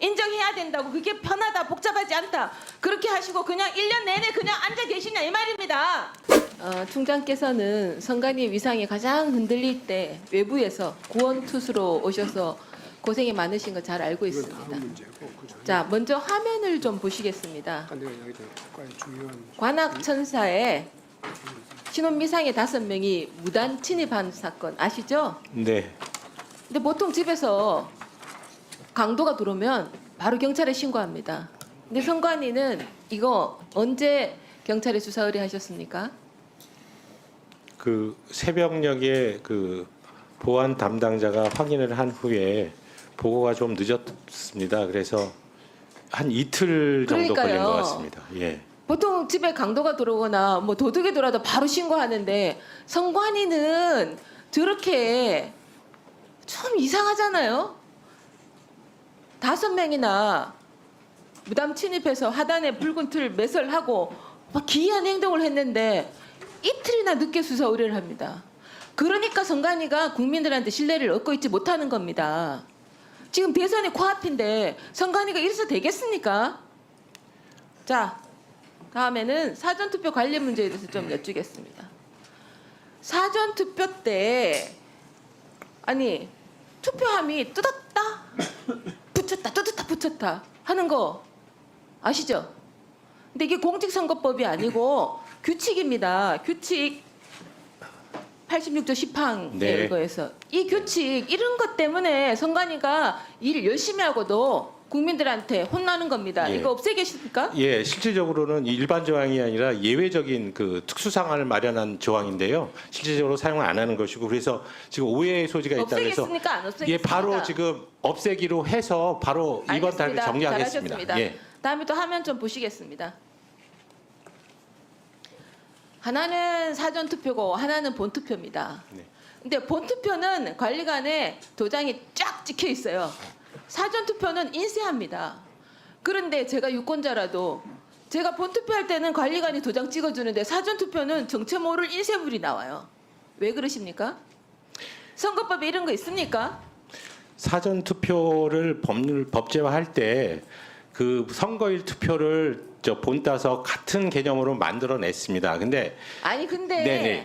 인정해야 된다고 그게 편하다 복잡하지 않다 그렇게 하시고 그냥 1년 내내 그냥 앉아 계시냐 이 말입니다. 어, 총장께서는 선관위 위상이 가장 흔들릴 때 외부에서 구원 투수로 오셔서 고생이 많으신 거 잘 알고 이건 있습니다. 문제고 그 전에 자, 먼저 화면을 좀 보시겠습니다. 아까 내가 이야기했던 국가의 중요한 관악천사에 신혼미상의 다섯 명이 무단 침입한 사건 아시죠? 네. 근데 보통 집에서 강도가 들어오면 바로 경찰에 신고합니다. 근데 선관위는 이거 언제 경찰에 수사 의뢰하셨습니까? 그 새벽녘에 그 보안 담당자가 확인을 한 후에 보고가 좀 늦었습니다. 그래서 한 이틀 정도 걸린 그러니까요. 것 같습니다. 예. 보통 집에 강도가 들어오거나 뭐 도둑이 들어와도 바로 신고하는데 선관위는 저렇게 좀 이상하잖아요. 다섯 명이나 무담 침입해서 하단에 붉은 틀 매설하고 막 기이한 행동을 했는데 이틀이나 늦게 수사 의뢰를 합니다. 그러니까 선관위가 국민들한테 신뢰를 얻고 있지 못하는 겁니다. 지금 대선이 코앞인데 선관위가 이래서 되겠습니까? 자, 다음에는 사전투표 관련 문제에 대해서 좀 여쭈겠습니다. 사전투표 때 아니 투표함이 뜯었다 붙였다 뜯었다 붙였다 하는 거 아시죠? 근데 이게 공직선거법이 아니고 규칙입니다. 규칙 86조 10항에 네. 의거해서 이 규칙 이런 것 때문에 선관위가 일 열심히 하고도 국민들한테 혼나는 겁니다. 예. 이거 없애겠습니까? 예, 실질적으로는 일반 조항이 아니라 예외적인 그 특수 상황을 마련한 조항인데요. 실질적으로 사용을 안 하는 것이고 그래서 지금 오해의 소지가 있다 그래서 없애겠습니까? 안 없애겠습니까? 예, 바로 지금 없애기로 해서 바로 이번 달에 알겠습니다. 정리하겠습니다. 잘하셨습니다. 예. 다음에 또 화면 좀 보시겠습니다. 하나는 사전 투표고 하나는 본 투표입니다. 네. 근데 본 투표는 관리관에 도장이 쫙 찍혀 있어요. 사전 투표는 인쇄합니다. 그런데 제가 유권자라도 제가 본 투표할 때는 관리관이 도장 찍어주는데 사전 투표는 정체 모를 인쇄물이 나와요. 왜 그러십니까? 선거법에 이런 거 있습니까? 사전 투표를 법률 법제화할 때 그 선거일 투표를 저 본따서 같은 개념으로 만들어냈습니다. 근데 아니 근데 네네.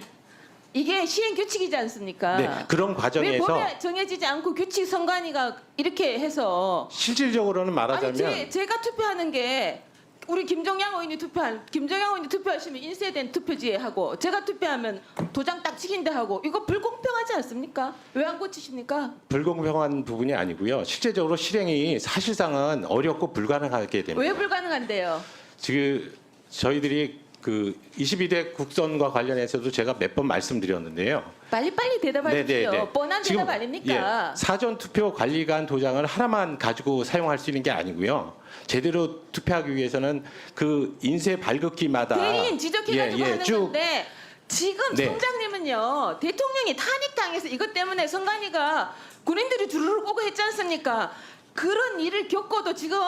이게 시행 규칙이지 않습니까? 네, 그런 왜 과정에서 법에 정해지지 않고 규칙 선관위가 이렇게 해서 실질적으로는 아니 말하자면 제, 제가 투표하는 게 우리 김정양 의원이 투표한 김정양 의원이 투표하시면 인쇄된 투표지에 하고 제가 투표하면 도장 딱 찍힌데 하고 이거 불공평하지 않습니까? 왜 안 고치십니까? 불공평한 부분이 아니고요. 실제적으로 실행이 사실상은 어렵고 불가능하게 됩니다. 왜 불가능한데요? 지금 저희들이 그 22대 국선과 관련해서도 제가 몇 번 말씀드렸는데요. 빨리 빨리 대답하십시오. 네네네. 뻔한 지금, 대답 아닙니까? 예, 사전 투표 관리관 도장을 하나만 가지고 사용할 수 있는 게 아니고요. 제대로 투표하기 위해서는 그 인쇄 발급기마다 대리인 지적해 가지고 예, 예, 하는 쭉 건데 지금 네. 총장님은요 대통령이 탄핵당해서 이것 때문에 선관위가 군인들이 주르륵 오고 했지 않습니까? 그런 일을 겪고도 지금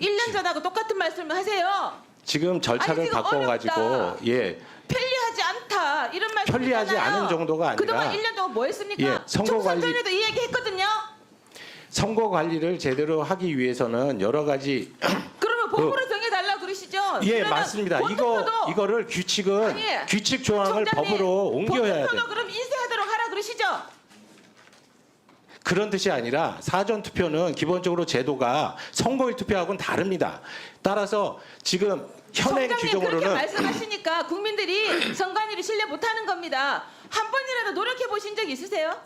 1년 전하고 똑같은 말씀을 하세요. 지금 절차를 아니, 지금 바꿔가지고 어렵다. 예 편리하지 않다 이런 말씀 편리하지 했잖아요. 않은 정도가 아니라 그동안 1년 동안 뭐 했습니까? 예, 선거 총선 관리- 전에도 이 얘기 했거든요. 선거 관리를 제대로 하기 위해서는 여러 가지 그러면 법으로 정해달라 그러시죠? 예 그러면 맞습니다. 이거 본투표도 이거를 규칙은 아니, 규칙 조항을 총장님, 법으로 옮겨야 돼. 본투표도 그럼 인쇄하도록 하라 그러시죠? 그런 뜻이 아니라 사전 투표는 기본적으로 제도가 선거일 투표하고는 다릅니다. 따라서 지금 현행 총장님 그렇게 규정으로는 말씀하시니까 국민들이 선관위를 신뢰 못하는 겁니다. 한 번이라도 노력해 보신 적 있으세요?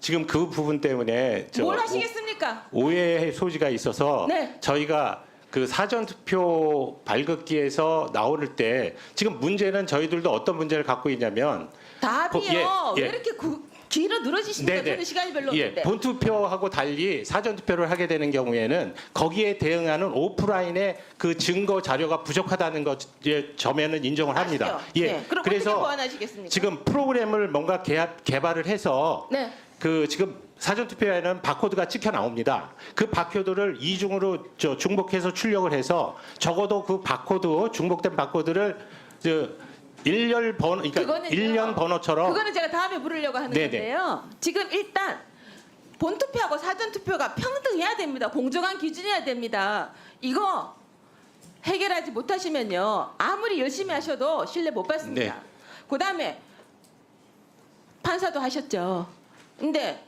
지금 그 부분 때문에 저 뭘 하시겠습니까? 오- 오해의 소지가 있어서 네. 저희가 그 사전 투표 발급기에서 나올 때 지금 문제는 저희들도 어떤 문제를 갖고 있냐면 답이요. 예, 예. 왜 이렇게 구, 길어 늘어지십니까? 네네. 저는 시간이 별로 예, 없는데. 본투표하고 달리 사전 투표를 하게 되는 경우에는 거기에 대응하는 오프라인의 그 증거 자료가 부족하다는 것에 점에는 인정을 합니다. 아시죠? 예, 네. 그럼 어떻게 그래서 보완하시겠습니까? 지금 프로그램을 뭔가 개합, 개발을 해서 네. 그 지금 사전 투표에는 바코드가 찍혀 나옵니다. 그 바코드를 이중으로 저 중복해서 출력을 해서 적어도 그 바코드 중복된 바코드를 저 일렬 번호 그러니까 그거는요. 일련 번호처럼 그거는 제가 다음에 물으려고 하는 네네. 건데요. 지금 일단 본투표하고 사전투표가 평등해야 됩니다. 공정한 기준이어야 됩니다. 이거 해결하지 못하시면요. 아무리 열심히 하셔도 신뢰 못 받습니다. 네. 그다음에 판사도 하셨죠. 근데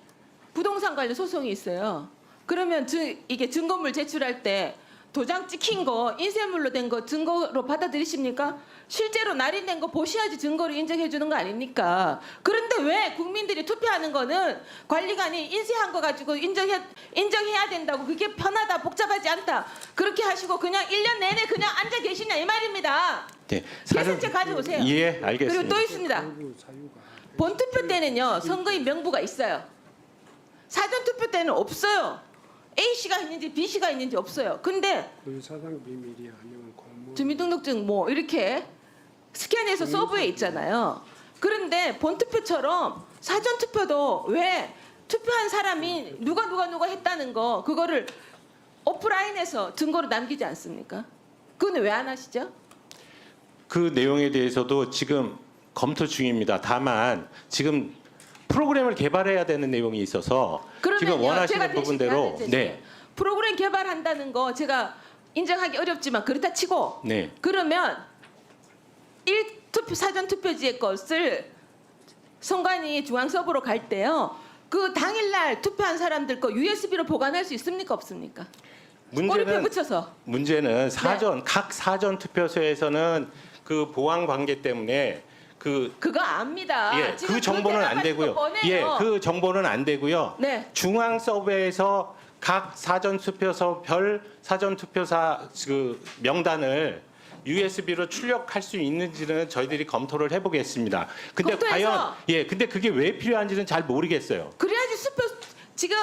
부동산 관련 소송이 있어요. 그러면 주, 이게 증거물 제출할 때 도장 찍힌 거 인쇄물로 된 거 증거로 받아들이십니까? 실제로 날인된 거 보셔야지 증거로 인정해 주는 거 아닙니까? 그런데 왜 국민들이 투표하는 거는 관리관이 인쇄한 거 가지고 인정해 인정해야 된다고 그게 편하다 복잡하지 않다 그렇게 하시고 그냥 1년 내내 그냥 앉아 계시냐 이 말입니다. 네. 계산책 가져오세요. 예, 그리고 알겠습니다. 또 있습니다. 본투표 때는요 선거인 명부가 있어요. 사전투표 때는 없어요. A 씨가 있는지 B 씨가 있는지 없어요. 근데 그 사상 비밀이 아니면 공무 주민등록증 뭐 이렇게 스캔해서 서브에 있잖아요. 그런데 본투표처럼 사전 투표도 왜 투표한 사람이 누가 누가 누가 했다는 거 그거를 오프라인에서 증거로 남기지 않습니까? 그건 왜 안 하시죠? 그 내용에 대해서도 지금 검토 중입니다. 다만 지금 프로그램을 개발해야 되는 내용이 있어서 지금 그러면요, 원하시는 제가 대신 부분대로. 네, 프로그램 개발한다는 거 제가 인정하기 어렵지만 그렇다 치고 네, 그러면 1투표 사전 투표지의 것을 선관위 중앙 서버로 갈 때요. 그 당일날 투표한 사람들 거 USB로 보관할 수 있습니까 없습니까? 꼬리표 문제는 붙여서 문제는 사전 각 사전 투표소에서는 그 보안 관계 때문에 그 그거 압니다. 예, 아, 지금 그 정보는 안 되고요. 뻔해요. 예, 그 정보는 안 되고요. 네. 중앙 서버에서 각 사전 투표소 별 사전 투표사 그 명단을 USB로 출력할 수 있는지는 저희들이 검토를 해보겠습니다. 근데 검토해서- 과연 예, 근데 그게 왜 필요한지는 잘 모르겠어요. 그래야지 수표 지금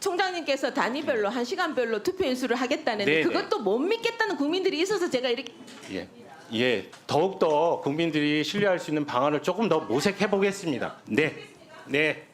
총장님께서 단위별로 한 시간별로 투표 인수를 하겠다는데 네, 네. 그것도 못 믿겠다는 국민들이 있어서 제가 이렇게 예, 예, 더욱 더 국민들이 신뢰할 수 있는 방안을 조금 더 모색해 보겠습니다. 네, 네.